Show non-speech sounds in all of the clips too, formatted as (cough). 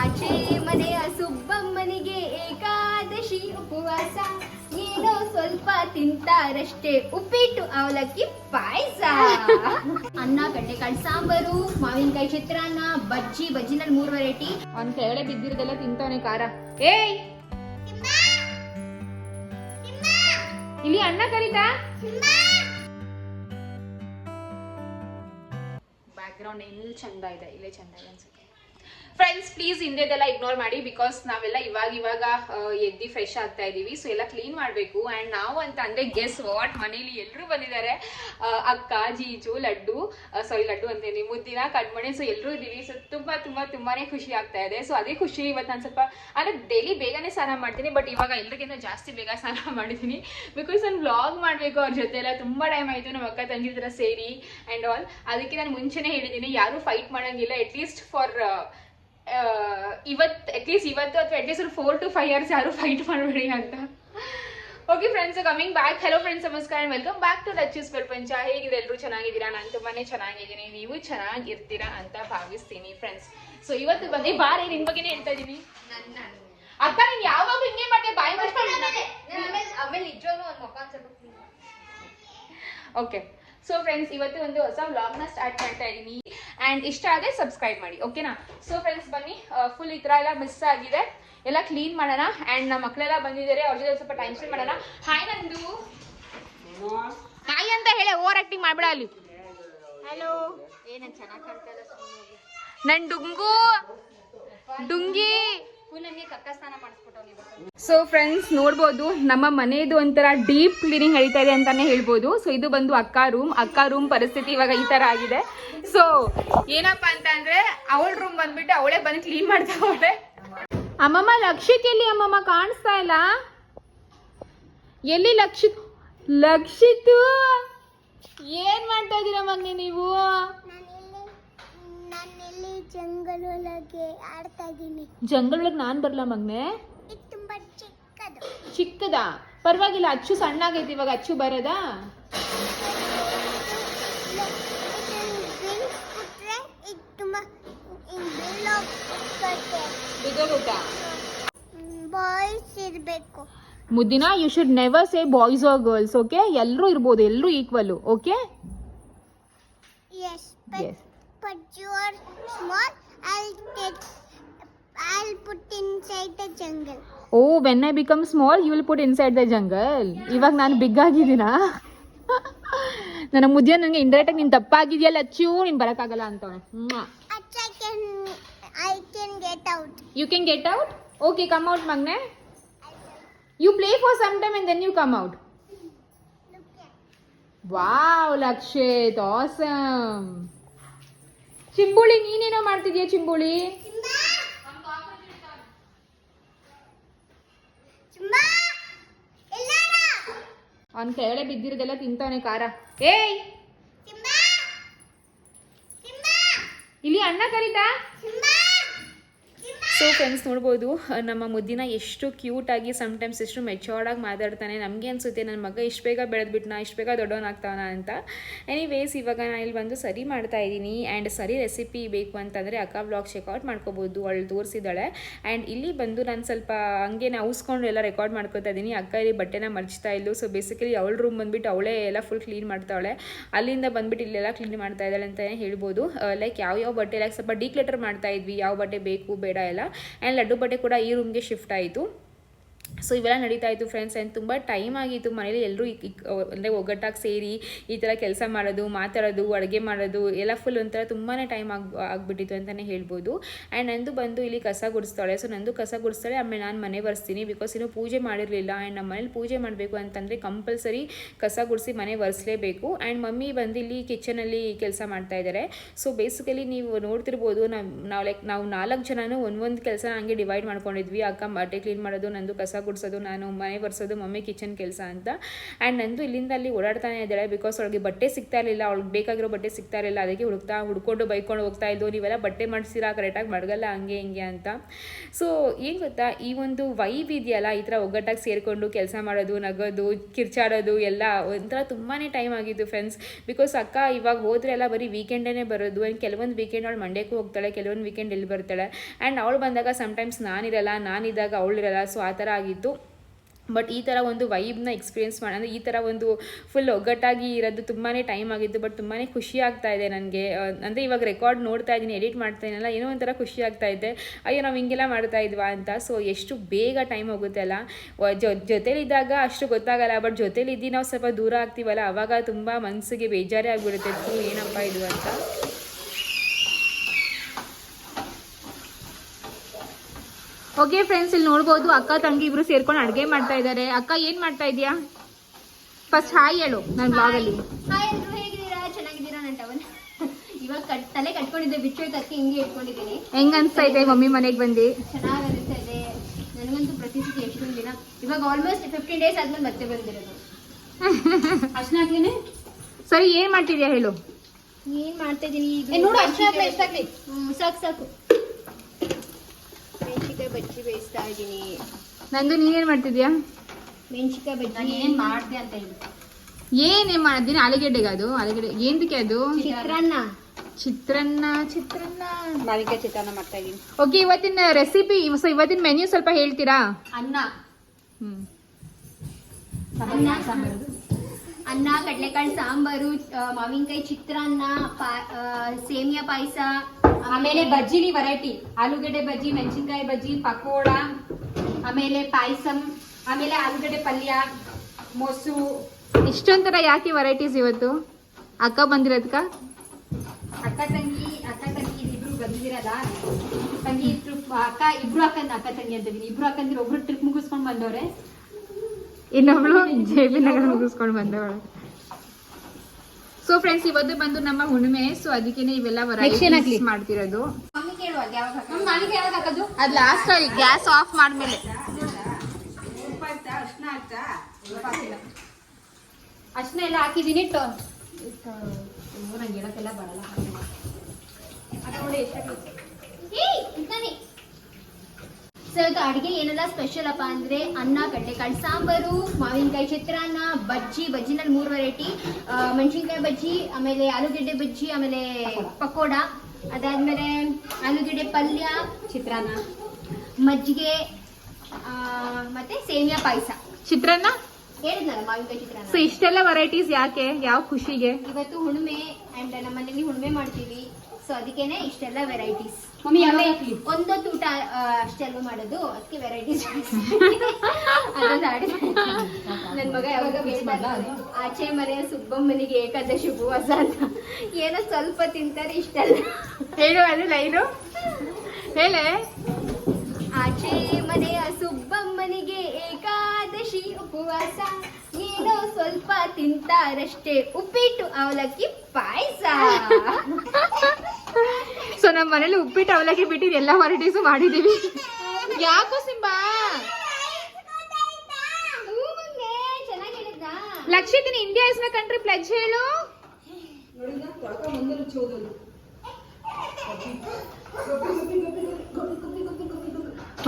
ಆಚೆ ಮನೆಯ ಸುಬ್ಬಮ್ಮನಿಗೆ ಏಕಾದಶಿ ಉಪವಾಸ. ಏನೋ ಸ್ವಲ್ಪ ತಿಂತಾರಷ್ಟೇ. ಉಪ್ಪಿಟ್ಟು ಅವಲಕ್ಕಿ ಪಾಯಸ. ಅನ್ನ ಕಡ್ಲೆಕಾಳು ಸಾಂಬಾರು ಮಾವಿನಕಾಯಿ ಚಿತ್ರಾನ್ನ ಬಜ್ಜಿ ಬಜ್ಜಿನಲ್ಲಿ ಮೂರು ವೆರೈಟಿ ಅವ್ನ ಕೆಳಗಡೆ ಬಿದ್ದಿರೋದೆಲ್ಲ ತಿಂತಾನೆ ಖಾರ. ಏಯ್! ಇಲ್ಲಿ ಅಣ್ಣ ಕರೀತಾ? ಬ್ಯಾಕ್ ಗ್ರೌಂಡ್ ಇಲ್ಲಿ ಚಂದ ಇದೆ ಇಲ್ಲೇ ಚಂದ ಇದೆ ಅನ್ಸುತ್ತೆ. ಪ್ಲೀಸ್ ಹಿಂದೆದೆಲ್ಲ ಇಗ್ನೋರ್ ಮಾಡಿ ಬಿಕಾಸ್ ನಾವೆಲ್ಲ ಇವಾಗ ಇವಾಗ ಎದ್ದು ಫ್ರೆಶ್ ಆಗ್ತಾ ಇದೀವಿ. ಸೊ ಎಲ್ಲ ಕ್ಲೀನ್ ಮಾಡಬೇಕು. ಅಂಡ್ ನಾವು ಅಂತ ಅಂದ್ರೆ ಗೆಸ್ ವಾಟ್ ಮನೇಲಿ ಎಲ್ಲರೂ ಬಂದಿದ್ದಾರೆ. ಅಕ್ಕ, ಜೀಜು, ಲಡ್ಡು ಸಾರಿ ಲಡ್ಡು ಅಂತೇಳಿ ಮುದ್ದಿನ, ಕಣ್ಮಣೆ. ಸೊ ಎಲ್ಲರೂ ಇದ್ದೀವಿ ಸೊ ತುಂಬಾ ತುಂಬಾ, ತುಂಬಾನೇ ಖುಷಿ ಆಗ್ತಾ ಇದೆ. ಸೊ ಅದೇ ಖುಷಿ ಇವತ್ತು ನಾನು ಸ್ವಲ್ಪ, ಅಂದ್ರೆ ಡೈಲಿ ಬೇಗನೆ ಸ್ನಾನ ಮಾಡ್ತೀನಿ. ಬಟ್ ಇವಾಗ ಎಲ್ರಿಗಿಂತ ಜಾಸ್ತಿ ಬೇಗ ಸ್ನಾನ (laughs) ಮಾಡಿದ್ದೀನಿ. ಬಿಕಾಸ್ ನಾನು ವ್ಲಾಗ್ ಮಾಡಬೇಕು ಅವ್ರ ಜೊತೆ ಎಲ್ಲ ತುಂಬಾ ಟೈಮ್ ಆಯಿತು. ನಮ್ಮ ಅಕ್ಕ ತಂಗಿ ಸೇರಿ ಆ್ಯಂಡ್ ಆಲ್ ಅದಕ್ಕೆ ನಾನು ಮುಂಚೆನೇ ಹೇಳಿದ್ದೀನಿ, ಯಾರು ಫೈಟ್ ಮಾಡಂಗಿಲ್ಲ. ಅಟ್ಲೀಸ್ಟ್ ಫಾರ್ ಇವತ್ತು ಅಟ್ಲೀಸ್ಟ್ ಇವತ್ತು ಅಥವಾ ಅಟ್ಲೀಸ್ಟ್ ಒಂದು ಫೋರ್ ಟು ಫೈವ್ ಇಯರ್ಸ್ ಯಾರು ಫೈಟ್ ಮಾಡಬೇಡಿ ಅಂತ. Okay friends coming back hello friends ನಮಸ್ಕಾರ ವೆಲ್ಕಮ್ ಬ್ಯಾಕ್ ಟು ರಚಿಸ್ ಪ್ರಪಂಚ ಹೇಗಿದೆ ಎಲ್ಲರೂ ಚೆನ್ನಾಗಿದ್ದೀರಾ? ನಾನು ತುಂಬಾ ಚೆನ್ನಾಗಿದ್ದೀನಿ. ನೀವು ಚೆನ್ನಾಗಿರ್ತೀರಾ ಅಂತ ಭಾವಿಸ್ತೀನಿ ಫ್ರೆಂಡ್ಸ್ ಸೊ ಇವತ್ತು ಬಂದು ಬಾರಿ ನಿನ್ ಬಗ್ಗೆನೇ ಹೇಳ್ತಾ ಇದ್ದೀನಿ ಅಕ್ಕ ನೀನ್ ಯಾವಾಗ ಹಿಂಗೆ ಮಾಡಿದೆ? ಬಾಯಿ ಆಮೇಲೆ ನಿಜವಾಗ್ಲೂ ಒಂದು ಮುಖ ಸ್ವಲ್ಪ ಓಕೆ ಸೊ ಫ್ರೆಂಡ್ಸ್ ಇವತ್ತು ಒಂದು ಹೊಸ ವ್ಲಾಗ್ನ ಸ್ಟಾರ್ಟ್ ಮಾಡ್ತಾ ಇದ್ದೀನಿ ಆ್ಯಂಡ್ ಇಷ್ಟ ಆದರೆ ಸಬ್ಸ್ಕ್ರೈಬ್ ಮಾಡಿ ಓಕೆನಾ ಸೊ ಫ್ರೆಂಡ್ಸ್ ಬನ್ನಿ ಫುಲ್ ಈ ಥರ ಎಲ್ಲ ಮಿಸ್ ಆಗಿದೆ. ಎಲ್ಲ ಕ್ಲೀನ್ ಮಾಡೋಣ. ಆ್ಯಂಡ್ ನಮ್ಮ ಮಕ್ಕಳೆಲ್ಲ ಬಂದಿದ್ದಾರೆ ಅವ್ರ ಜೊತೆ ಸ್ವಲ್ಪ ಟೈಮ್ ಸ್ಪೆಂಡ್ ಮಾಡೋಣ. ಹಾಯ್ ನಂದು. ಹಾಯ್ ಅಂತ ಹೇಳಿ ಓವರ್ ಆ್ಯಕ್ಟಿಂಗ್ ಮಾಡಿಬಿಡ ಅಲ್ಲಿ. ಹಲೋ ಏನೇನು ಚೆನ್ನಾಗಿ ಕಾಣ್ತಾ ಇಲ್ಲ ನನ್ನ ಡುಂಗು. ಡುಂಗಿ. ಸೊ ಫ್ರೆಂಡ್ಸ್ ನೋಡ್ಬೋದು, ನಮ್ಮ ಮನೆಯದು ಒಂಥರ ಡೀಪ್ ಕ್ಲೀನಿಂಗ್ ನಡೀತಾ ಇದೆ ಅಂತಾನೆ ಹೇಳ್ಬೋದು. ಸೊ ಇದು ಬಂದು ಅಕ್ಕ ರೂಮ್ ಅಕ್ಕ ರೂಮ್ ಪರಿಸ್ಥಿತಿ ಇವಾಗ ಈ ತರ ಆಗಿದೆ. ಸೊ ಏನಪ್ಪಾ ಅಂತ ಅಂದ್ರೆ, ಅವಳ ರೂಮ್ ಬಂದ್ಬಿಟ್ಟು ಅವಳೇ ಬಂದು ಕ್ಲೀನ್ ಮಾಡ್ತಾ ಅವಳೆ ಅಮ್ಮಮ್ಮ ಲಕ್ಷಿತ್ ಎಲ್ಲಿ ಅಮ್ಮಮ್ಮ ಕಾಣಿಸ್ತಾ ಇಲ್ಲ? ಎಲ್ಲಿ ಲಕ್ಷಿತ್ ಲಕ್ಷಿತ್ ಏನ್ ಮಾಡ್ತಾ ಇದೀರ ಮಗ್ನಿ ನೀವು? ನಾನಿಲ್ಲಿ ಜಂಗಲ್ ಒಳಗೆ ಆಡ್ತಾ ಇದ್ದೀನಿ. ಜಂಗಲೊಳಗೆ ನಾನು ಬರ್ಲಾ ಮಗ್ನೆ? ಇದು ತುಂಬಾ ಚಿಕ್ಕದು. ಚಿಕ್ಕದ? ಪರವಾಗಿಲ್ಲ ಅಚ್ಚು ಸಣ್ಣ ಆಗೈತಿ ಇವಾಗ ಅಚ್ಚು ಬರೋದಾ? ಬಿದ್ದೋಗುತ್ತಾ ಬಾಯ್ಸ್ ಇರಬೇಕು. ಮುದ್ದಿನ you should never say boys or girls okay ಎಲ್ಲರೂ ಇರ್ಬೋದು ಎಲ್ಲರೂ equal okay yes but your small I'll take I'll put inside the jungle. Oh when I become small you will put inside the jungle ಇವಾಗ ನಾನು big ಆಗಿದ್ದೀನಾ? ನನ್ನ ಮುದ್ದೆ ನನಗೆ indirect ಆಗಿ ನೀನು ತಪ್ಪಾಗಿದೆಯಲ್ಲ ಅಚ್ಚು ನೀನು ಬರೋಕ್ಕಾಗಲ್ಲ ಅಂತ Acha, I can I can get out. You can get out okay come out ಮಗ್ನೆ you play for some time and then you come out look wow ಲಕ್ಷೇತ್ awesome ಚಿಂಬುಳಿ ನೀನೇನೋ ಮಾಡ್ತಿದ್ಯಾ ಚಿಂಬುಳಿ? ಅವನ್ ಕೆಳಗಡೆ ಬಿದ್ದಿರೋದೆಲ್ಲ ತಿಂತಾನೆ ಖಾರ. ಏಯ್! ಇಲ್ಲಿ ಅಣ್ಣ ಕರೀತಾ? ಸೊ ಫ್ರೆಂಡ್ಸ್ ನೋಡ್ಬೋದು ನಮ್ಮ ಮುದ್ದಿನ ಎಷ್ಟು ಕ್ಯೂಟ್ ಆಗಿ ಸಮ್ಟೈಮ್ಸ್ ಎಷ್ಟು ಮೆಚೋರ್ಡ್ ಆಗಿ ಮಾತಾಡ್ತಾನೆ. ನಮಗೆ ಅನಿಸುತ್ತೆ ನನ್ನ ಮಗ ಇಷ್ಟು ಬೇಗ ಬೆಳೆದ್ಬಿಟ್ನಾ, ಇಷ್ಟು ಬೇಗ ದೊಡ್ಡವನಾಗ್ತಾವನ ಅಂತ. ಎನಿವೇಸ್ ಇವಾಗ ನಾನು ಇಲ್ಲಿ ಬಂದು ಸರಿ ಮಾಡ್ತಾ ಇದ್ದೀನಿ. ಆ್ಯಂಡ್ ಸರಿ ರೆಸಿಪಿ ಬೇಕು ಅಂತಂದರೆ ಅಕ್ಕ ಬ್ಲಾಗ್ ಚೆಕ್ಔಟ್ ಮಾಡ್ಕೋಬೋದು. ಅವಳು ತೋರಿಸಿದ್ದಾಳೆ. ಆ್ಯಂಡ್ ಇಲ್ಲಿ ಬಂದು ನಾನು ಸ್ವಲ್ಪ ಹಂಗೆ ಉಸ್ಕೊಂಡು ಎಲ್ಲ ರೆಕಾರ್ಡ್ ಮಾಡ್ಕೋತಾ ಇದ್ದೀನಿ. ಅಕ್ಕ ಇಲ್ಲಿ ಬಟ್ಟೆನ ಮರ್ಚ್ತಾ ಇದ್ದು ಸೊ ಬೇಸಿಕಲಿ ಅವಳ ರೂಮ್ ಬಂದ್ಬಿಟ್ಟು ಅವಳೇ ಎಲ್ಲ ಫುಲ್ ಕ್ಲೀನ್ ಮಾಡ್ತಾವಳೆ. ಅಲ್ಲಿಂದ ಬಂದುಬಿಟ್ಟು ಇಲ್ಲೆಲ್ಲ ಕ್ಲೀನ್ ಮಾಡ್ತಾ ಇದ್ದಾಳೆ ಅಂತಲೇ ಹೇಳ್ಬೋದು. ಲೈಕ್ ಯಾವ ಯಾವ ಬಟ್ಟೆ ಲೈಕ್ ಸ್ವಲ್ಪ ಡೀಕ್ಲೆಟರ್ ಮಾಡ್ತಾ ಇದ್ವಿ. ಯಾವ ಬಟ್ಟೆ ಬೇಕು, ಬೇಡ ಎಲ್ಲ. ಆ್ಯಂಡ್ ಲಡ್ಡು ಬಟ್ಟೆ ಕೂಡ ಈ ರೂಮ್ಗೆ ಶಿಫ್ಟ್ ಆಯಿತು ಸೊ ಇವೆಲ್ಲ ನಡೀತಾ ಇತ್ತು ಫ್ರೆಂಡ್ಸ್ ಆ್ಯಂಡ್ ತುಂಬ ಟೈಮ್ ಆಗಿತ್ತು. ಮನೇಲಿ ಎಲ್ಲರೂ ಅಂದರೆ ಒಗ್ಗಟ್ಟಾಗಿ ಸೇರಿ ಈ ಥರ ಕೆಲಸ ಮಾಡೋದು, ಮಾತಾಡೋದು, ಅಡುಗೆ ಮಾಡೋದು, ಎಲ್ಲ ಫುಲ್ ಒಂಥರ ತುಂಬಾ ಟೈಮ್ ಆಗಿ ಆಗಿಬಿಟ್ಟಿತ್ತು ಅಂತಲೇ ಹೇಳ್ಬೋದು. ಆ್ಯಂಡ್ ನಂದು ಬಂದು ಇಲ್ಲಿ ಕಸ ಗುಡಿಸ್ತಾಳೆ. ಸೊ ನಂದು ಕಸ ಗುಡಿಸ್ತಾಳೆ. ಆಮೇಲೆ ನಾನು ಮನೆ ಬರ್ಸ್ತೀನಿ ಬಿಕಾಸ್ ಇನ್ನೂ ಪೂಜೆ ಮಾಡಿರಲಿಲ್ಲ. ಆ್ಯಂಡ್ ನಮ್ಮ ಮನೇಲಿ ಪೂಜೆ ಮಾಡಬೇಕು ಅಂತಂದರೆ ಕಂಪಲ್ಸರಿ ಕಸ ಗುಡಿಸಿ ಮನೆ ಒರೆಸ್ಲೇಬೇಕು ಆ್ಯಂಡ್ ಮಮ್ಮಿ ಬಂದು ಇಲ್ಲಿ ಕಿಚನಲ್ಲಿ ಕೆಲಸ ಮಾಡ್ತಾ ಇದ್ದಾರೆ ಸೊ ಬೇಸಿಕಲಿ ನೀವು ನೋಡ್ತಿರ್ಬೋದು ನಾವು ನಾವು ಲೈಕ್ ನಾವು ನಾಲ್ಕು ಜನನೂ ಒಂದೊಂದು ಕೆಲಸ ಹಂಗೆ ಡಿವೈಡ್ ಮಾಡ್ಕೊಂಡಿದ್ವಿ. ಅಕ್ಕ ಬಟ್ಟೆ ಕ್ಲೀನ್ ಮಾಡೋದು, ನಂದು ಕಸ ಗುಡಿಸೋದು, ನಾನು ಮನೆ ಒರೆಸೋದು, ಮಮ್ಮಿ ಕಿಚನ್ ಕೆಲಸ ಅಂತ. ಆ್ಯಂಡ್ ನಂದು ಇಲ್ಲಿಂದ ಅಲ್ಲಿ ಓಡಾಡ್ತಾನೆ ಇದ್ದಾಳೆ ಬಿಕಾಸ್ ಅವಳಿಗೆ ಬಟ್ಟೆ ಸಿಗ್ತಾ ಇರಲಿಲ್ಲ, ಅವ್ಳಿಗೆ ಬೇಕಾಗಿರೋ ಬಟ್ಟೆ ಸಿಗ್ತಾ ಇರಲಿಲ್ಲ, ಅದಕ್ಕೆ ಹುಡುಕ್ತಾ, ಹುಡ್ಕೊಂಡು ಬೈಕೊಂಡು ಹೋಗ್ತಾ ಇದ್ದು ನೀವೆಲ್ಲ ಬಟ್ಟೆ ಮಾಡಿಸಿರಾ ಕರೆಕ್ಟಾಗಿ ಮಡಗಲ್ಲ, ಹಂಗೆ ಹಿಂಗೆ ಅಂತ. ಸೊ ಏನು ಗೊತ್ತಾ, ಈ ಒಂದು ವೈಬ್ ಇದೆಯಲ್ಲ, ಈ ಥರ ಒಗ್ಗಟ್ಟಾಗಿ ಸೇರಿಕೊಂಡು ಕೆಲಸ ಮಾಡೋದು, ನಗೋದು, ಕಿರ್ಚಾಡೋದು, ಎಲ್ಲ ಒಂಥರ ತುಂಬಾ ಟೈಮ್ ಆಗಿತ್ತು ಫ್ರೆಂಡ್ಸ್ ಬಿಕಾಸ್ ಅಕ್ಕ ಇವಾಗ ಹೋದ್ರೆ ಎಲ್ಲ ಬರೀ ವೀಕೆಂಡೇ ಬರೋದು ಆ್ಯಂಡ್ ಕೆಲವೊಂದು ವೀಕೆಂಡ್ ಅವಳು ಮಂಡ್ಯಕ್ಕೂ ಹೋಗ್ತಾಳೆ, ಕೆಲವೊಂದು ವೀಕೆಂಡ್ ಇಲ್ಲಿ ಬರ್ತಾಳೆ. ಆ್ಯಂಡ್ ಅವಳು ಬಂದಾಗ ಸಮ್ಟೈಮ್ಸ್ ನಾನಿರಲ್ಲ, ನಾನಿದ್ದಾಗ ಅವಳಿರಲ್ಲ ಸೊ ಆ ಥರ ಆಗಿತ್ತು. ಬಟ್ ಈ ಥರ ಒಂದು ವೈಬ್ನ ಎಕ್ಸ್ಪೀರಿಯೆನ್ಸ್ ಮಾಡಿ, ಅಂದರೆ ಈ ಥರ ಒಂದು ಫುಲ್ ಒಗ್ಗಟ್ಟಾಗಿ ಇರೋದು ತುಂಬಾ ಟೈಮ್ ಆಗಿತ್ತು ಬಟ್ ತುಂಬಾ ಖುಷಿ ಆಗ್ತಾ ಇದೆ ನನಗೆ. ಅಂದರೆ ಇವಾಗ ರೆಕಾರ್ಡ್ ನೋಡ್ತಾ ಇದ್ದೀನಿ ಎಡಿಟ್ ಮಾಡ್ತಾ ಇದ್ದೀನಲ್ಲ, ಏನೋ ಒಂಥರ ಖುಷಿ ಆಗ್ತಾ ಇದೆ. ಅಯ್ಯೋ, ನಾವು ಹಿಂಗೆಲ್ಲ ಮಾಡ್ತಾ ಇದ್ವಾ ಅಂತ. ಸೊ ಎಷ್ಟು ಬೇಗ ಟೈಮ್ ಹೋಗುತ್ತೆ ಅಲ್ಲ. ಜೊತೇಲಿದ್ದಾಗ ಅಷ್ಟು ಗೊತ್ತಾಗಲ್ಲ ಬಟ್ ಜೊತೇಲಿದ್ದು ನಾವು ಸ್ವಲ್ಪ ದೂರ ಆಗ್ತೀವಲ್ಲ, ಅವಾಗ ತುಂಬ ಮನಸ್ಸಿಗೆ ಬೇಜಾರೇ ಆಗಿಬಿಡುತ್ತೆ ಏನಪ್ಪ ಇದು ಅಂತ. ಓಕೆ ಫ್ರೆಂಡ್ಸ್ ಇಲ್ಲಿ ನೋಡ್ಬೋದು ಅಕ್ಕ ತಂಗಿ ಇಬ್ರು ಸೇರ್ಕೊಂಡು ಅಡುಗೆ ಮಾಡ್ತಾ ಇದ್ದಾರೆ ಅಕ್ಕ ಏನ್ ಮಾಡ್ತಾ ಇದೀಯಾ? ಫಸ್ಟ್ ಹಾಯ್ ಹೇಳು ನನ್ನ ಬ್ಲಾಗಲ್ಲಿ ಹಾಯ್ ಎಲ್ರು ಹೇಗಿದ್ದೀರಾ? ಚೆನ್ನಾಗಿದ್ದೀರಾ ನನ್ನ ಟವನ್ (laughs) ಇವಾಗ ಕಟ್ ತಲೆ ಕಟ್ಕೊಂಡಿದ್ದೆ ಬಿಚ್ಚೋಯ್ತು ಅದಕ್ಕೆ ಹಿಂಗೆ ಇಟ್ಕೊಂಡಿದ್ದೀನಿ. ಹೆಂಗ್ ಅನ್ಸ್ತಾ ಇದೆ ಮಮ್ಮಿ ಮನೆಗೆ ಬಂದು? ಚೆನ್ನಾಗಿ ಅನಿಸ್ತಾ ಇದೆ. ನನಗಂತೂ ಪ್ರತಿ ಸತಿ ಎಷ್ಟೊಂದು ದಿನ. ಇವಾಗ ಆಲ್ಮೋಸ್ಟ್ ಫಿಫ್ಟೀನ್ ಡೇಸ್ ಆದ್ಮೇಲೆ ಮತ್ತೆ ಬಂದಿರೋದು. (laughs) ಅರ್ಶನ ಹಾಕ್ಲಿನೇ? ಸರಿ ಏನ್ ಮಾಡ್ತಿದ್ಯಾ ಹೇಳು? ಏನ್ ಮಾಡ್ತಾ ಇದೀನಿ ನೋಡು, ಹಾಕ್ಲಾ, ಸಾಕು ಸಾಕು. ಬೇಯಿಸ್ತಾ ಇದ್ದೀನಿ ನಂದು ನೀನೇನ್ ಮಾಡ್ತಿದ್ಯಾ? ಮೆಣಸಿಕಾಯಿ ನಾನು ಬಜ್ಜಿ ಏನು ಮಾಡ್ತೀಯ ಅಂತ ಹೇಳಿ. ಏನೇ ಮಾಡಿದ್ದೀನಿ ಆಲೂಗಡ್ಡೆಗೆ ಅದು ಆಲೂಗೆಡ್ಡೆ. ಏನಕ್ಕೆ ಅದು? ಚಿತ್ರಾನ್ನ. ಚಿತ್ರಾನ್ನ ಚಿತ್ರಾನ್ನ. ಮಾವಿನಕಾಯಿ ಚಿತ್ರಾನ್ನ ಮಾಡ್ತಾ ಇದ್ದೀನಿ ಓಕೆ ಇವತ್ತಿನ ರೆಸಿಪಿ ಸೊ ಇವತ್ತಿನ ಮೆನ್ಯೂ ಸ್ವಲ್ಪ ಹೇಳ್ತೀರಾ? ಅನ್ನ. ಹ್ಮ್. ಅನ್ನ ಅನ್ನ ಕಡಲೆಕಾಳು ಸಾಂಬಾರು ಮಾವಿನಕಾಯಿ ಚಿತ್ರಾನ್ನ ಪಾ- ಸೇಮಿಯಾ ಪಾಯಸ ಆಮೇಲೆ ಬಜ್ಜಿಲಿ ವೆರೈಟಿ ಆಲೂಗಡ್ಡೆ ಬಜ್ಜಿ ಮೆಣಸಿನ್ಕಾಯಿ ಬಜ್ಜಿ ಪಕೋಡ ಆಮೇಲೆ ಪಾಯಸಂ ಆಮೇಲೆ ಆಲೂಗಡ್ಡೆ ಪಲ್ಯ ಮೊಸರು ಇಷ್ಟೊಂಥರ ಯಾಕೆ ವೆರೈಟೀಸ್ ಇವತ್ತು? ಅಕ್ಕ ಬಂದಿರೋದ್ಕ? ಅಕ್ಕ ತಂಗಿ ಅಕ್ಕ ತಂಗಿ ಇಬ್ರು ಬಂದಿರಲ್ಲ ತಂಗಿ ಟ್ರಿಪ್ ಅಕ್ಕ ಇಬ್ರು ಅಕ್ಕ ಅಕ್ಕ ತಂಗಿ ಅಂತ ಇಬ್ರು ಅಕ್ಕಂದ್ರೆ ಒಬ್ರು ಟ್ರಿಪ್ ಮುಗಿಸ್ಕೊಂಡ್ ಬಂದವ್ರೆ. ಇನ್ನೊಬ್ಳು ಪಿ ನಗರ ಮುಗಿಸ್ಕೊಂಡು ಬಂದವಳು. ಸೊ ಫ್ರೆಂಡ್ಸ್ ಇವತ್ತು ಬಂದು ನಮ್ಮ ಹುಣ್ಣಿಮೆ ಸೊ ಅದಕ್ಕೆ ಇವೆಲ್ಲ ಏನ್ ಮಾಡ್ತಿರೋದು? ಅದ್ ಲಾಸ್ಟ್ ಗ್ಯಾಸ್ ಆಫ್ ಮಾಡ್ಮೇಲೆ. ಅಷ್ಟನ್ನ ಎಲ್ಲ ಹಾಕಿದೀನಿ ಟೊ ನಂಗೆ ಹೇಳಕ್ಕೆಲ್ಲ ಬರಲ್ಲ ಅಕ್ಕ ನೋಡಿ ಎಷ್ಟಾಗೈತೆ ಏಯ್, ಇದ್ದಾನೆ. ಸೊ ಇವತ್ತು ಅಡಿಗೆ ಏನೆಲ್ಲ ಸ್ಪೆಷಲ್ ಅಪ್ಪ ಅಂದ್ರೆ ಅನ್ನ ಕಡಲೆಕಾಳು ಸಾಂಬಾರು ಮಾವಿನಕಾಯಿ ಚಿತ್ರಾನ್ನ ಬಜ್ಜಿ ಬಜ್ಜಿನಲ್ಲಿ ಮೂರು ವೆರೈಟಿ ಮೆಣಸಿನ್ಕಾಯಿ ಬಜ್ಜಿ ಆಮೇಲೆ ಆಲೂಗೆಡ್ಡೆ ಬಜ್ಜಿ ಆಮೇಲೆ ಪಕೋಡ. ಅದಾದ್ಮೇಲೆ ಆಲೂಗೆಡ್ಡೆ ಪಲ್ಯ ಚಿತ್ರಾನ್ನ. ಮಜ್ಜಿಗೆ ಮತ್ತೆ ಸೇಮಿಯಾ ಪಾಯಸ. ಚಿತ್ರಾನ್ನ? ಹೇಳಿದ್ನಲ್ಲ ಮಾವಿನಕಾಯಿ ಚಿತ್ರಾನ್ನ? ಸೊ ಇಷ್ಟೆಲ್ಲ ವೆರೈಟೀಸ್ ಯಾಕೆ? ಯಾವ ಖುಷಿಗೆ? ಇವತ್ತು ಹುಣ್ಮೆ ಅಂಡ್ ನಮ್ಮ ಮನೇಲಿ ಹುಣ್ಣಿಮೆ ಮಾಡ್ತೀವಿ. ಸೊ ಅದಕ್ಕೇನೆ ಇಷ್ಟೆಲ್ಲ ವೆರೈಟೀಸ್ ಮಮ್ಮಿ ಯಾವಾಗ ಒಂದೊತ್ತು ಊಟ ಅಷ್ಟೆಲ್ಲ ಮಾಡೋದು ಅದಕ್ಕೆ ವೆರೈಟೀಸ್ (laughs) (laughs) ಅದೊಂದು ಆಡಿ ನನ್ ಮಗ ಯಾವಾಗ ಆಚೆ ಮನೆಯ ಸುಬ್ಬಮ್ಮನಿಗೆ ಏಕಾದಶಿ ಉಪವಾಸ ಅಂತ. ಏನೋ ಸ್ವಲ್ಪ ತಿಂತಾರೆ ಇಷ್ಟೆಲ್ಲ. ಹೇಳು ಅದು ಲೈನು. ಹೇಳೆ. ಆಚೆ ಮನೆಯ ಸುಬ್ಬಮ್ಮನಿಗೆ ಏಕಾದಶಿ ಉಪವಾಸ. ಸ್ವಲ್ಪ ತಿಂತಾರಷ್ಟೇ. ಉಪ್ಪಿಟ್ಟು ಅವಲಕ್ಕಿ ಪಾಯಸ. ಸೊ ನಮ್ಮ ಮನೇಲಿ ಉಪ್ಪಿಟ್ಟು ಅವಲಕ್ಕಿ ಬಿಟ್ಟಿದ್ದು ಎಲ್ಲ ವೆರೈಟೀಸು ಮಾಡಿದೀವಿ. ಯಾಕೋ Simba? ಲಕ್ಷಿತಿನ India is my country please ಹೇಳು.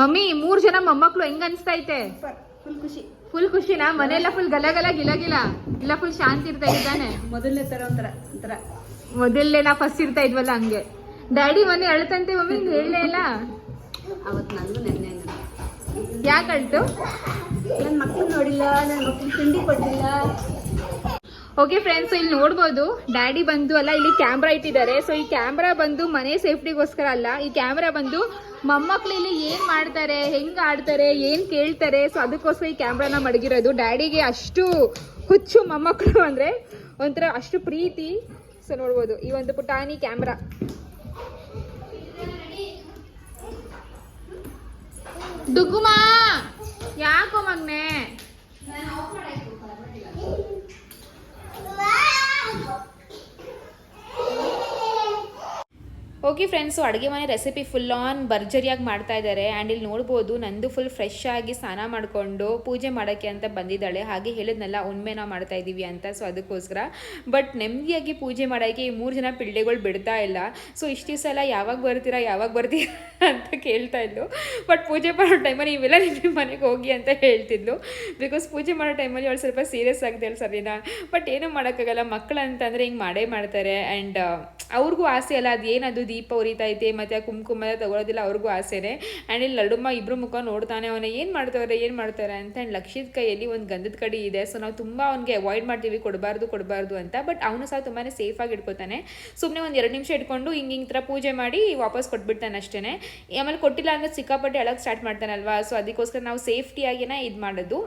ಮಮ್ಮಿ ಮೂರ್ ಜನ ಮೊಮ್ಮಕ್ಳು ಹೆಂಗ ಅನ್ಸ್ತೈತೆ ಫುಲ್ ಖುಷಿ. ಫುಲ್ ಖುಷಿನಾ? ಮನೆಯೆಲ್ಲ ಫುಲ್ ಗಲ ಗಲ ಗಿಲ ಗಿಲ ಇಲ್ಲ ಫುಲ್ ಶಾಂತಿ ಇರ್ತಾ ಇದ್ದಾನೆ. ಮೊದಲನೇ ತರ ಒಂಥರ ಒಂಥರ. ಮೊದಲೇ ನಾ ಫಸ್ಟ್ ಇರ್ತಾ ಇದ್ವಲ್ಲ ಹಂಗೆ. ಡ್ಯಾಡಿ ಮನೆ ಅಳ್ತಂತೆ ಮಮ್ಮಿ ಹೇಳಲೇ ಇಲ್ಲ. ಅವತ್ತು ನನಗೂ ನೆನ್ನೆ ಯಾಕೆ ಅಳ್ತು? ನನ್ನ ಮಕ್ಕಳು ನೋಡಿಲ್ಲ ನನ್ನ ಮಕ್ಕಳು ತಿಂಡಿ ಕೊಟ್ಟಿಲ್ಲ ಓಕೆ ಫ್ರೆಂಡ್ಸ್ ಇಲ್ಲಿ ನೋಡ್ಬೋದು ಡ್ಯಾಡಿ ಬಂದು ಅಲ್ಲ, ಇಲ್ಲಿ ಕ್ಯಾಮ್ರಾ ಇಟ್ಟಿದ್ದಾರೆ. ಸೊ ಈ ಕ್ಯಾಮ್ರಾ ಬಂದು ಮನೆ ಸೇಫ್ಟಿಗೋಸ್ಕರ ಅಲ್ಲ, ಈ ಕ್ಯಾಮ್ರಾ ಬಂದು ಮೊಮ್ಮಕ್ಳು ಇಲ್ಲಿ ಏನ್ ಮಾಡ್ತಾರೆ, ಹೆಂಗ್ ಆಡ್ತಾರೆ, ಏನ್ ಕೇಳ್ತಾರೆ ಸೊ ಅದಕ್ಕೋಸ್ಕರ ಈ ಕ್ಯಾಮ್ರಾನ ಮಡಗಿರೋದು. ಡ್ಯಾಡಿಗೆ ಅಷ್ಟು ಹುಚ್ಚು ಮೊಮ್ಮಕ್ಕಳು ಅಂದ್ರೆ ಒಂಥರ ಅಷ್ಟು ಪ್ರೀತಿ. ಸೊ ನೋಡ್ಬೋದು, ಈ ಒಂದು ಪುಟಾಣಿ ಕ್ಯಾಮ್ರಾ ಡುಗುಮಾ ಯಾಕೋ ಮಗ್ನೆ? ಓಕೆ ಫ್ರೆಂಡ್ಸು, ಅಡುಗೆ ಮನೆ ರೆಸಿಪಿ ಫುಲ್ ಆನ್ ಭರ್ಜರಿಯಾಗಿ ಮಾಡ್ತಾ ಇದ್ದಾರೆ. ಆ್ಯಂಡ್ ಇಲ್ಲಿ ನೋಡ್ಬೋದು, ನಂದು ಫುಲ್ ಫ್ರೆಶ್ ಆಗಿ ಸ್ನಾನ ಮಾಡಿಕೊಂಡು ಪೂಜೆ ಮಾಡೋಕ್ಕೆ ಅಂತ ಬಂದಿದ್ದಾಳೆ. ಹಾಗೆ ಹೇಳಿದ್ನಲ್ಲ ಉಣ್ಮೆ ನಾವು ಮಾಡ್ತಾ ಇದ್ದೀವಿ ಅಂತ. ಸೊ ಅದಕ್ಕೋಸ್ಕರ. ಬಟ್ ನೆಮ್ಮದಿಯಾಗಿ ಪೂಜೆ ಮಾಡೋಕ್ಕೆ ಈ ಮೂರು ಜನ ಪಿಳ್ಳೆಗಳು ಬಿಡ್ತಾ ಇಲ್ಲ. ಸೊ ಇಷ್ಟು ದಿವಸ ಎಲ್ಲ, ಯಾವಾಗ ಬರ್ತೀರಾ ಯಾವಾಗ ಬರ್ತೀರಾ (laughs) ಅಂತ ಕೇಳ್ತಾ ಇದ್ಲು. ಬಟ್ ಪೂಜೆ ಮಾಡೋ ಟೈಮಲ್ಲಿ ಇವೆಲ್ಲ ನಿಮ್ಮ ಮನೆಗೆ ಹೋಗಿ ಅಂತ ಹೇಳ್ತಿದ್ಲು. ಬಿಕಾಸ್ ಪೂಜೆ ಮಾಡೋ ಟೈಮಲ್ಲಿ ಅವಳು ಸ್ವಲ್ಪ ಸೀರಿಯಸ್ ಆಗ್ತಾಳೆ ಸರಿನಾ? ಬಟ್ ಏನೂ ಮಾಡೋಕ್ಕಾಗಲ್ಲ. ಮಕ್ಕಳು ಅಂತಂದರೆ ಹಿಂಗೆ ಮಾಡೇ ಮಾಡ್ತಾರೆ. ಆ್ಯಂಡ್ ಅವ್ರಿಗೂ ಆಸೆ ಅಲ್ಲ ಅದು ಏನದು ಉರಿತಾ ಉರಿತೈತೆ ಮತ್ತು ಆ ಕುಂಕುಮ ಎಲ್ಲ ಅವ್ರಿಗೂ ಆಸೆನೆ. ಆ್ಯಂಡ್ ಇಲ್ಲಿ ಲಡುಮ್ಮ ಇಬ್ಬರು ಮುಖ ನೋಡ್ತಾನೆ, ಅವನ ಏನು ಮಾಡ್ತಾರೆ ಏನು ಮಾಡ್ತಾರೆ ಅಂತ ಆ್ಯಂಡ್ ಲಕ್ಷಿತ್ ಕೈಯಲ್ಲಿ ಒಂದು ಗಂಧದ ಕಡಿ ಇದೆ. ಸೊ ನಾವು ತುಂಬ ಅವ್ನಿಗೆ ಅವಾಯ್ಡ್ ಮಾಡ್ತೀವಿ, ಕೊಡಬಾರ್ದು ಕೊಡಬಾರ್ದು ಅಂತ. ಬಟ್ ಅವನು ಸಹ ತುಂಬಾ ಸೇಫಾಗಿ ಇಟ್ಕೋತಾನೆ. ಸುಮ್ಮನೆ ಒಂದು ಎರಡು ನಿಮಿಷ ಇಟ್ಕೊಂಡು ಹಿಂಗೆ ಹಿಂಗೆ ಥರ ಪೂಜೆ ಮಾಡಿ ವಾಪಸ್ ಕೊಟ್ಬಿಡ್ತಾನೆ ಅಷ್ಟೇ ಆಮೇಲೆ ಕೊಟ್ಟಿಲ್ಲ ಅಂದರೆ ಸಿಕ್ಕಾಪಟ್ಟೆ ಅಳಕ್ಕೆ ಸ್ಟಾರ್ಟ್ ಮಾಡ್ತಾನಲ್ವಾ? ಸೊ ಅದಕ್ಕೋಸ್ಕರ ನಾವು ಸೇಫ್ಟಿಯಾಗಿನೇ ಇದು ಮಾಡೋದು.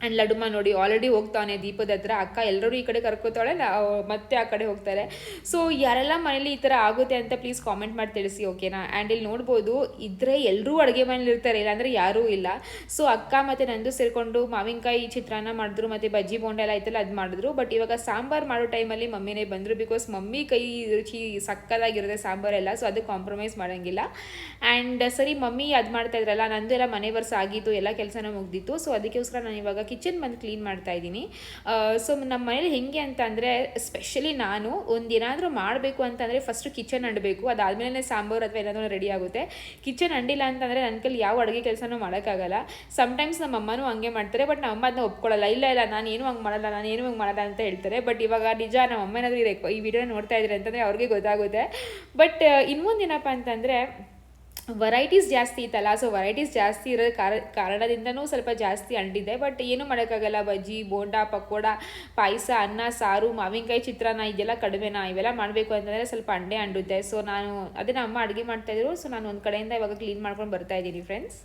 ಆ್ಯಂಡ್ ಲಡುಮ ನೋಡಿ ಆಲ್ರೆಡಿ ಹೋಗ್ತಾನೆ ದೀಪದ ಹತ್ರ. ಅಕ್ಕ ಎಲ್ಲರೂ ಈ ಕಡೆ ಕರ್ಕೋತಾಳೆ ಮತ್ತೆ ಆ ಕಡೆ ಹೋಗ್ತಾರೆ. ಸೊ ಯಾರೆಲ್ಲ ಮನೇಲಿ ಈ ಥರ ಆಗುತ್ತೆ ಅಂತ ಪ್ಲೀಸ್ ಕಾಮೆಂಟ್ ಮಾಡಿ ತಿಳಿಸಿ ಓಕೆನಾ ಆ್ಯಂಡ್ ಇಲ್ಲಿ ನೋಡ್ಬೋದು, ಇದ್ರೆ ಎಲ್ಲರೂ ಅಡುಗೆ ಮನೇಲಿ ಇರ್ತಾರೆ, ಇಲ್ಲಾಂದರೆ ಯಾರೂ ಇಲ್ಲ. ಸೊ ಅಕ್ಕ ಮತ್ತು ನಂದು ಸೇರಿಕೊಂಡು ಮಾವಿನಕಾಯಿ ಚಿತ್ರಾನ್ನ ಮಾಡಿದ್ರು, ಮತ್ತು ಬಜ್ಜಿ ಬೋಂಡೆ ಎಲ್ಲ ಐತಲ್ಲ ಅದು ಮಾಡಿದ್ರು. ಬಟ್ ಇವಾಗ ಸಾಂಬಾರು ಮಾಡೋ ಟೈಮಲ್ಲಿ ಮಮ್ಮಿನೇ ಬಂದರು ಬಿಕಾಸ್ ಮಮ್ಮಿ ಕೈ ರುಚಿ ಸಕ್ಕದಾಗಿರುತ್ತೆ ಸಾಂಬಾರೆಲ್ಲ ಸೊ ಅದು ಕಾಂಪ್ರಮೈಸ್ ಮಾಡೋಂಗಿಲ್ಲ. ಆ್ಯಂಡ್ ಸರಿ, ಮಮ್ಮಿ ಅದು ಮಾಡ್ತಾ ಇದ್ರಲ್ಲ ನಂದು ಎಲ್ಲ ಮನೆ ವರ್ಷ ಆಗಿತ್ತು ಎಲ್ಲ ಕೆಲಸನೂ ಮುಗ್ದಿತ್ತು. ಸೊ ಅದಕ್ಕೋಸ್ಕರ ನಾನು ಇವಾಗ ಕಿಚನ್ ಬಂದು ಕ್ಲೀನ್ ಮಾಡ್ತಾ ಇದ್ದೀನಿ. ಸೊ ನಮ್ಮ ಮನೇಲಿ ಹೆಂಗೆ ಅಂತ ಅಂದರೆ ಸ್ಪೆಷಲಿ ನಾನು ಒಂದೇನಾದರೂ ಮಾಡಬೇಕು ಅಂತಂದರೆ ಫಸ್ಟು ಕಿಚನ್ ಅಂಡಬೇಕು. ಅದಾದಮೇಲೆ ಸಾಂಬಾರು ಅಥವಾ ಏನಾದರೂ ರೆಡಿ ಆಗುತ್ತೆ. ಕಿಚನ್ ಅಂಡಿಲ್ಲ ಅಂತಂದರೆ ನನ್ನ ಕೈಲಿ ಯಾವ ಅಡುಗೆ ಕೆಲಸನೂ ಮಾಡೋಕ್ಕಾಗಲ್ಲ. ಸಮ್ಟೈಮ್ಸ್ ನಮ್ಮ ಅಮ್ಮನೂ ಹಂಗೆ ಮಾಡ್ತಾರೆ ಬಟ್ ನಮ್ಮ ಅಮ್ಮ ಅದನ್ನ ಒಪ್ಕೊಳ್ಳಲ್ಲ. ಇಲ್ಲ ಇಲ್ಲ, ನಾನು ಏನು ಹಂಗೆ ಮಾಡಲ್ಲ, ನಾನು ಏನು ಹಂಗೆ ಮಾಡಲ್ಲ ಅಂತ ಹೇಳ್ತಾರೆ. ಬಟ್ ಇವಾಗ ನಿಜ ನಮ್ಮ ಅಮ್ಮ ಏನಾದರೂ ಈ ವಿಡಿಯೋ ನೋಡ್ತಾ ಇದ್ದಾರೆ ಅಂತಂದರೆ ಅವ್ರಿಗೆ ಗೊತ್ತಾಗುತ್ತೆ. ಬಟ್ ಇನ್ನೊಂದೇನಪ್ಪ ಅಂತಂದರೆ ವೆರೈಟೀಸ್ ಜಾಸ್ತಿ ಇತ್ತಲ್ಲ ಸೊ ವೆರೈಟೀಸ್ ಜಾಸ್ತಿ ಇರೋ ಕಾರ, ಕಾರಣದಿಂದನೂ ಸ್ವಲ್ಪ ಜಾಸ್ತಿ ಅಂಟಿದೆ ಬಟ್ ಏನೂ ಮಾಡೋಕ್ಕಾಗಲ್ಲ, ಬಜ್ಜಿ, ಬೋಂಡ, ಪಕೋಡ, ಪಾಯಸ, ಅನ್ನ, ಸಾರು, ಮಾವಿನಕಾಯಿ ಚಿತ್ರಾನ್ನ ಇದೆಲ್ಲ ಕಡಿಮೆನಾ? ಇವೆಲ್ಲ ಮಾಡಬೇಕು ಅಂತಂದರೆ ಸ್ವಲ್ಪ ಅಂಡೆ ಅಂಡುತ್ತೆ ಸೊ ನಾನು ಅದೇ ನಮ್ಮ ಅಡುಗೆ ಮಾಡ್ತಾಯಿದ್ರು ಸೊ ನಾನು ಒಂದು ಕಡೆಯಿಂದ ಇವಾಗ ಕ್ಲೀನ್ ಮಾಡ್ಕೊಂಡು ಬರ್ತಾ ಇದ್ದೀನಿ ಫ್ರೆಂಡ್ಸ್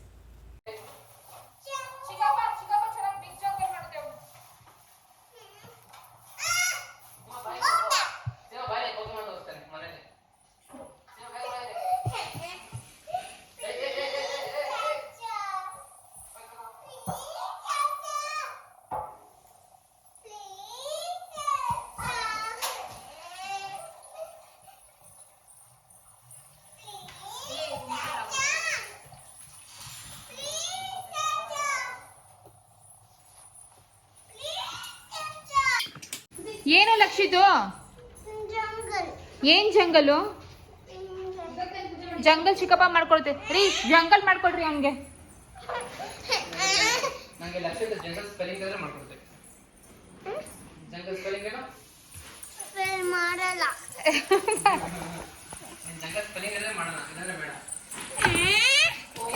ಏನು ಲಕ್ಷಿತು? ಜಂಗಲ್. ಏನು ಜಂಗಲು? ಜಂಗಲ್ ಚಿಕ್ಕಪ್ಪ ಮಾಡ್ಕೊಳ್ತೆ ರೀ ಜಂಗಲ್ ಮಾಡ್ಕೊಳ್ರಿ ಅವನ್ಗೆ.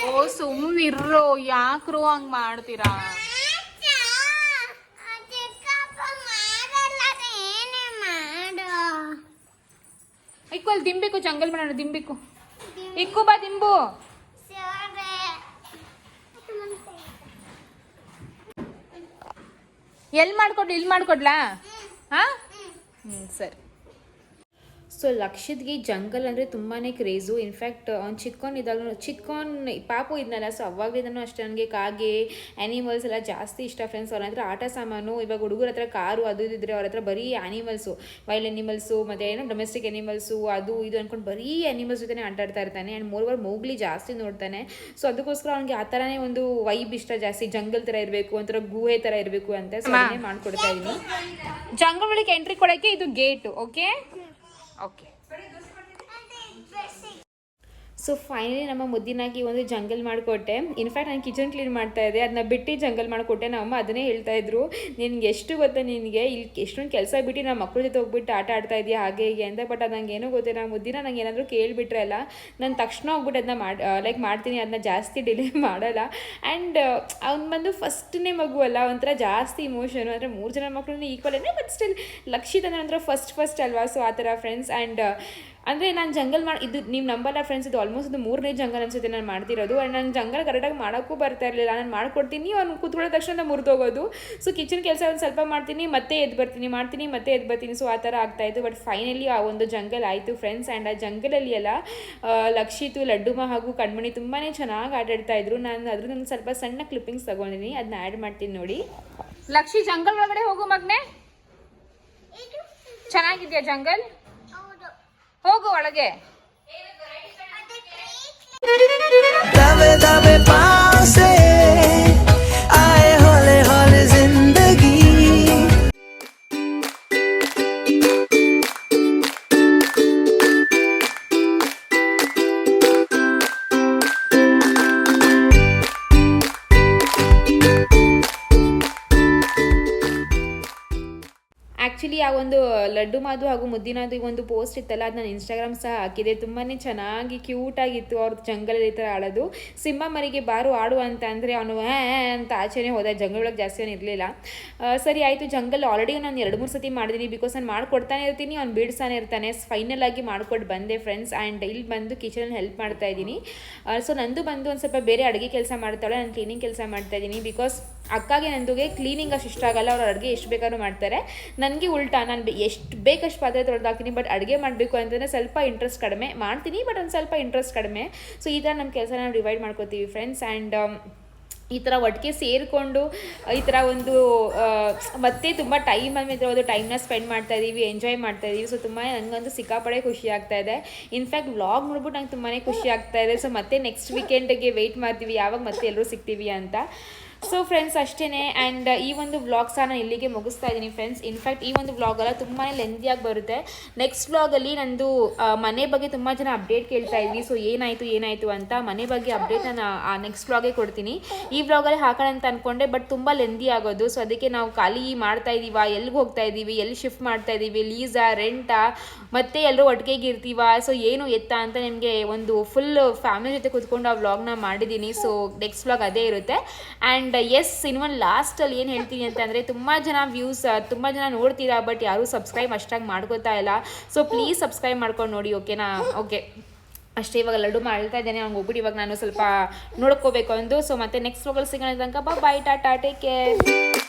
ಓ ಸುಮ್ಮಿರ್ರೋ ಯಾಕ್ರೋ ಹಂಗ್ ಆದ್ರೆ ಇಕ್ಕು ಅಲ್ಲಿ ದಿಂಬಿಕು, ಜಂಗಲ್ ಮಾಡೋಣ ದಿಂಬಿಕು. ಇಕ್ಕು ಬಾ ದಿಂಬು. ಎಲ್ಲಿ ಮಾಡ್ಕೊಡ್ಲಿ ಇಲ್ಲಿ ಮಾಡ್ಕೊಡ್ಲಾ? ಹಾ? ಹ್ಞೂ ಸರಿ. ಸೊ ಲಕ್ಷದ್ಗೆ ಜಂಗಲ್ ಅಂದರೆ ತುಂಬಾ ಕ್ರೇಜು. ಇನ್ಫ್ಯಾಕ್ಟ್ ಅವ್ನು ಇದ್ದಾಗ ಚಿಕ್ಕವನ್ ಪಾಪು ಇದ್ನಲ್ಲ ಸೊ ಅವಾಗಲಿಂದನೂ ಅಷ್ಟೇ ನನಗೆ ಕಾಗೆ ಆ್ಯನಿಮಲ್ಸ್ ಎಲ್ಲ ಜಾಸ್ತಿ ಇಷ್ಟ ಫ್ರೆಂಡ್ಸ್ ಅವ್ರ ಹತ್ರ ಆಟ ಸಾಮಾನು ಇವಾಗ ಹುಡುಗರ ಹತ್ರ ಕಾರು ಅದು ಇದ್ದಿದ್ರೆ ಇದ್ರೆ ಅವ್ರ ಹತ್ರ ಬರೀ ಆ್ಯನಿಮಲ್ಸು ವೈಲ್ಡ್ ಆ್ಯನಿಮಲ್ಸು ಮತ್ತು ಏನೋ ಡೊಮೆಸ್ಟಿಕ್ ಆ್ಯನಿಮಲ್ಸು ಅದು ಇದು ಅಂದ್ಕೊಂಡು ಬರೀ ಆ್ಯನಿಮಲ್ಸ್ ಜೊತೆ ಆಟ ಆಡ್ತಾ ಇರ್ತಾನೆ ಆ್ಯಂಡ್ ಮೋರ್ವರ್ ಮೋಗ್ಲಿ ಜಾಸ್ತಿ ನೋಡ್ತಾನೆ. ಸೊ ಅದಕ್ಕೋಸ್ಕರ ಅವ್ನಿಗೆ ಆ ಥರನೇ ಒಂದು ವೈಬ್ ಇಷ್ಟ ಜಾಸ್ತಿ. ಜಂಗಲ್ ಥರ ಇರಬೇಕು ಒಂಥರ ಗುಹೆ ಥರ ಇರಬೇಕು ಅಂತ ಮಾಡ್ಕೊಡ್ತಾ ಇದ್ದೀನಿ ಜಂಗಲ್ ಒಳಗೆ ಎಂಟ್ರಿ ಕೊಡೋಕ್ಕೆ ಇದು gate okay okay so finally ನಮ್ಮ ಮುದ್ದಿನಾಗಿ ಒಂದು ಜಂಗಲ್ ಮಾಡಿಕೊಟ್ಟೆ. ಇನ್ಫ್ಯಾಕ್ಟ್ ನಾನು ಕಿಚನ್ ಕ್ಲೀನ್ ಮಾಡ್ತಾ ಇದ್ದೆ. ಅದನ್ನ ಬಿಟ್ಟು ಜಂಗಲ್ ಮಾಡಿಕೊಟ್ಟೆ. ನಮ್ಮಮ್ಮ ಅದನ್ನೇ ಹೇಳ್ತಾ ಇದ್ರು. ನಿನ್ಗೆ ಎಷ್ಟು ಗೊತ್ತಾ ನಿನಗೆ? ಇಲ್ಲಿ ಎಷ್ಟೊಂದು ಕೆಲಸ ಬಿಟ್ಟು ನಮ್ಮ ಮಕ್ಕಳ ಜೊತೆ ಹೋಗ್ಬಿಟ್ಟು ಆಟ ಆಡ್ತಾ ಇದೆಯಾ? ಹಾಗೆ ಹೀಗೆ ಅಂತ. ಬಟ್ ಅದು ನಂಗೆ ಏನೂ ಗೊತ್ತಿಲ್ಲ. ಮುದ್ದಿನ ನಂಗೆ ಏನಾದರೂ ಕೇಳಿಬಿಟ್ರೆ ಅಲ್ಲ, ನಾನು ತಕ್ಷಣ ಹೋಗ್ಬಿಟ್ಟು ಅದನ್ನ ಮಾಡಿ ಲೈಕ್ ಮಾಡ್ತೀನಿ. ಅದನ್ನ ಜಾಸ್ತಿ ಡಿಲೇ (laughs) ಮಾಡಲ್ಲ. ಆ್ಯಂಡ್ ಅವ್ನು ಬಂದು ಫಸ್ಟ್ನೇ ಮಗು ಅಲ್ಲ. ಒಂಥರ ಜಾಸ್ತಿ ಇಮೋಷನು ಅಂದರೆ ಮೂರು ಜನ ಮಕ್ಕಳನ್ನ ಈಕ್ವಲ್ ಬಟ್ ಸ್ಟಿಲ್ ಲಕ್ಷಿತ್ ಅಂದರೆ ಫಸ್ಟ್ ಫಸ್ಟ್ ಅಲ್ವಾ? ಸೊ ಆ ಥರ ಫ್ರೆಂಡ್ಸ್ ಆ್ಯಂಡ್ ಅಂದರೆ ನಾನು ಜಂಗಲ್ ಮಾಡಿ ಇದು ನೀವು ನಂಬಲ್ಲ ಫ್ರೆಂಡ್ಸ್ ಇದು ಆಲ್ಮೋಸ್ಟ್ ಇದು ಮೂರನೇ ಜಂಗಲ್ ಅನ್ಸುತ್ತೆ ನಾನು ಮಾಡ್ತಿರೋದು. ಆ್ಯಂಡ್ ನಾನು ಜಂಗಲ್ ಕರೆಕ್ಟಾಗಿ ಮಾಡೋಕ್ಕೂ ಬರ್ತಾ ಇರಲಿಲ್ಲ. ನಾನು ಮಾಡ್ಕೊಡ್ತೀನಿ ಅವ್ನು ಕೂತ್ಕೊಳ್ಳೋ ತಕ್ಷಣ ಮುರಿದೋಗೋದು. ಸೊ ಕಿಚನ್ ಕೆಲಸ ಒಂದು ಸ್ವಲ್ಪ ಮಾಡ್ತೀನಿ ಮತ್ತೆ ಎದ್ದು ಬರ್ತೀನಿ ಮಾಡ್ತೀನಿ ಮತ್ತೆ ಎದ್ದು ಬರ್ತೀನಿ. ಸೊ ಆ ಥರ ಆಗ್ತಾಯಿತ್ತು ಬಟ್ ಫೈನಲಿ ಆ ಒಂದು ಜಂಗಲ್ ಆಯಿತು ಫ್ರೆಂಡ್ಸ್ ಆ್ಯಂಡ್ ಆ ಜಂಗಲಲ್ಲಿ ಎಲ್ಲ ಲಕ್ಷಿತು ಲಡ್ಡುಮ ಹಾಗೂ ಕಣ್ಮಣಿ ತುಂಬಾ ಚೆನ್ನಾಗಿ ಆಟಾಡ್ತಾ ಇದ್ರು. ನಾನು ಅದ್ರದ್ದು ಒಂದು ಸ್ವಲ್ಪ ಸಣ್ಣ ಕ್ಲಿಪ್ಪಿಂಗ್ಸ್ ತಗೊಂಡಿನಿ. ಅದನ್ನ ಆ್ಯಡ್ ಮಾಡ್ತೀನಿ ನೋಡಿ. ಲಕ್ಷಿ ಜಂಗಲ್ ಒಳಗಡೆ ಹೋಗು ಮಗ್ನೆ. ಚೆನ್ನಾಗಿದೆಯಾ ಜಂಗಲ್ ಹೋಗು ಒಳಗೆ. ದವೆ ದವೆ ಪಾಸೆ. ಲಡ್ಡು ಮಾದು ಹಾಗೂ ಮುದ್ದಿನದು ಈ ಒಂದು ಪೋಸ್ಟ್ ಇತ್ತಲ್ಲ ಅದು ನಾನು ಇನ್ಸ್ಟಾಗ್ರಾಮ್ ಸಹ ಹಾಕಿದೆ. ತುಂಬಾ ಚೆನ್ನಾಗಿ ಕ್ಯೂಟಾಗಿತ್ತು ಅವ್ರ ಜಂಗಲಲ್ಲಿ ಈ ಥರ ಆಡೋದು. ಸಿಂಹ ಮರಿಗೆ ಬಾರು ಆಡು ಅಂತ ಅಂದರೆ ಅವನು ಅಂತ ಆಚೆನೇ ಹೋದ. ಜಂಗಲ್ ಒಳಗೆ ಜಾಸ್ತಿ ಅವನು ಇರಲಿಲ್ಲ. ಸರಿ, ಆಯಿತು. ಜಂಗಲ್ ಆಲ್ರೆಡಿ ನಾನು ಎರಡು ಮೂರು ಸತಿ ಮಾಡಿದ್ದೀನಿ ಬಿಕಾಸ್ ನಾನು ಮಾಡ್ಕೊಡ್ತಾನೆ ಇರ್ತೀನಿ, ಅವ್ನು ಬಿಡಿಸ್ತಾನೆ ಇರ್ತಾನೆ. ಫೈನಲ್ ಆಗಿ ಮಾಡ್ಕೊಟ್ಟು ಬಂದೆ ಫ್ರೆಂಡ್ಸ್ ಆ್ಯಂಡ್ ಇಲ್ಲಿ ಬಂದು ಕಿಚನಲ್ಲಿ ಹೆಲ್ಪ್ ಮಾಡ್ತಾ ಇದ್ದೀನಿ. ಸೊ ನಂದು ಬಂದು ಒಂದು ಸ್ವಲ್ಪ ಬೇರೆ ಅಡುಗೆ ಕೆಲಸ ಮಾಡ್ತಾಳೆ. ನಾನು ಕ್ಲೀನಿಂಗ್ ಕೆಲಸ ಮಾಡ್ತಾ ಇದ್ದೀನಿ. ಬಿಕಾಸ್ ಅಕ್ಕಗೆ ನಂದುಗೆ ಕ್ಲೀನಿಂಗ್ ಅಷ್ಟು ಇಷ್ಟ ಆಗಲ್ಲ. ಅವ್ರ ಅಡುಗೆ ಎಷ್ಟು ಬೇಕಾದ್ರೂ ಮಾಡ್ತಾರೆ. ನನಗೆ ಉಲ್ಟಾ, ನಾನು ಎಷ್ಟು ಬೇಕಷ್ಟು ಪಾತ್ರೆ ತೊಳೆದಾಕ್ತೀನಿ ಬಟ್ ಅಡುಗೆ ಮಾಡಬೇಕು ಅಂತಂದರೆ ಸ್ವಲ್ಪ ಇಂಟ್ರೆಸ್ಟ್ ಕಡಿಮೆ. ಮಾಡ್ತೀನಿ ಬಟ್ ಒಂದು ಸ್ವಲ್ಪ ಇಂಟ್ರೆಸ್ಟ್ ಕಡಿಮೆ. ಸೊ ಈ ಥರ ನಮ್ಮ ಕೆಲಸನ ಡಿವೈಡ್ ಮಾಡ್ಕೋತೀವಿ ಫ್ರೆಂಡ್ಸ್ ಆ್ಯಂಡ್ ಈ ಥರ ಒಟ್ಟಿಗೆ ಸೇರಿಕೊಂಡು, ಈ ಥರ ಒಂದು ಮತ್ತೆ ತುಂಬ ಟೈಮ್ ಮೇಲೆ ಒಂದು ಟೈಮ್ನ ಸ್ಪೆಂಡ್ ಮಾಡ್ತಾ ಇದ್ದೀವಿ ಎಂಜಾಯ್ ಮಾಡ್ತಾ ಇದ್ದೀವಿ ಸೊ ತುಂಬ ನನಗಂತೂ ಸಿಕ್ಕಾಪಡೆ ಖುಷಿ ಆಗ್ತಾ ಇದೆ. ಇನ್ಫ್ಯಾಕ್ಟ್ ವ್ಲಾಗ್ ನೋಡ್ಬಿಟ್ಟು ನಂಗೆ ತುಂಬಾ ಖುಷಿ ಆಗ್ತಾ ಇದೆ. ಸೊ ಮತ್ತೆ ನೆಕ್ಸ್ಟ್ ವೀಕೆಂಡ್ಗೆ ವೆಯ್ಟ್ ಮಾಡ್ತೀವಿ. ಯಾವಾಗ ಮತ್ತೆ ಎಲ್ಲರೂ ಸಿಗ್ತೀವಿ ಅಂತ. ಸೊ ಫ್ರೆಂಡ್ಸ್ ಅಷ್ಟೇ ಆ್ಯಂಡ್ ಈ ಒಂದು ವ್ಲಾಗ್ ಸಹ ನಾನು ಇಲ್ಲಿಗೆ ಮುಗಿಸ್ತಾ ಇದ್ದೀನಿ ಫ್ರೆಂಡ್ಸ್ ಇನ್ಫ್ಯಾಕ್ಟ್ ಈ ಒಂದು ವ್ಲಾಗೆಲ್ಲ ತುಂಬಾ ಲೆಂದಿಯಾಗಿ ಬರುತ್ತೆ. ನೆಕ್ಸ್ಟ್ ವ್ಲಾಗಲ್ಲಿ ನಂದು ಮನೆ ಬಗ್ಗೆ ತುಂಬ ಜನ ಅಪ್ಡೇಟ್ ಕೇಳ್ತಾ ಇದ್ವಿ. ಸೊ ಏನಾಯಿತು ಏನಾಯಿತು ಅಂತ ಮನೆ ಬಗ್ಗೆ ಅಪ್ಡೇಟ್ ನಾನು, ಆ ನೆಕ್ಸ್ಟ್ ವ್ಲಾಗೆ ಕೊಡ್ತೀನಿ. ಈ ವ್ಲಾಗಲ್ಲಿ ಹಾಕೋಣ ಅಂತ ಅಂದ್ಕೊಂಡೆ ಬಟ್ ತುಂಬ ಲೆಂದಿ ಆಗೋದು. ಸೊ ಅದಕ್ಕೆ ನಾವು ಖಾಲಿ ಮಾಡ್ತಾ ಇದ್ದೀವ ಎಲ್ಲಿಗೆ ಹೋಗ್ತಾ ಇದ್ದೀವಿ ಎಲ್ಲಿ ಶಿಫ್ಟ್ ಮಾಡ್ತಾ ಇದ್ದೀವಿ ಲೀಸಾ ರೆಂಟಾ ಮತ್ತೆ ಎಲ್ಲರೂ ಒಟ್ಟಿಗೆ ಇರ್ತೀವ? ಸೊ ಏನು ಎತ್ತ ಅಂತ ನಿಮಗೆ ಒಂದು ಫುಲ್ ಫ್ಯಾಮಿಲಿ ಜೊತೆ ಕೂತ್ಕೊಂಡು ಆ ವ್ಲಾಗ್ನ ಮಾಡಿದ್ದೀನಿ ಸೊ ನೆಕ್ಸ್ಟ್ ವ್ಲಾಗ್ ಅದೇ ಇರುತ್ತೆ. ಆ್ಯಂಡ್ ಎಸ್ ಇನ್ವನ್ ಲಾಸ್ಟಲ್ಲಿ ಏನು ಹೇಳ್ತೀನಿ ಅಂತಂದರೆ ತುಂಬ ಜನ ವ್ಯೂಸ್ ತುಂಬ ಜನ ನೋಡ್ತೀರಾ ಬಟ್ ಯಾರೂ ಸಬ್ಸ್ಕ್ರೈಬ್ ಅಷ್ಟಾಗಿ ಮಾಡ್ಕೋತಾ ಇಲ್ಲ. ಸೊ ಪ್ಲೀಸ್ ಸಬ್ಸ್ಕ್ರೈಬ್ ಮಾಡ್ಕೊಂಡು ನೋಡಿ ಓಕೆನಾ ಓಕೆ ಅಷ್ಟೇ, ಇವಾಗ ಲಡ್ಡು ಮಾಡ್ತಾ ಇದ್ದೇನೆ ಅವ್ನಿಗೆ ಹೋಗ್ಬಿಟ್ಟು ಇವಾಗ ನಾನು ಸ್ವಲ್ಪ ನೋಡ್ಕೋಬೇಕು ಅಂದು. ಸೊ ಮತ್ತೆ ನೆಕ್ಸ್ಟ್ ಹೋಗಲ್ ಸಿಗೋಣ ತನಕ ಬಾಯ್ ಟಾಟಾ ಟೇಕ್ ಕೇರ್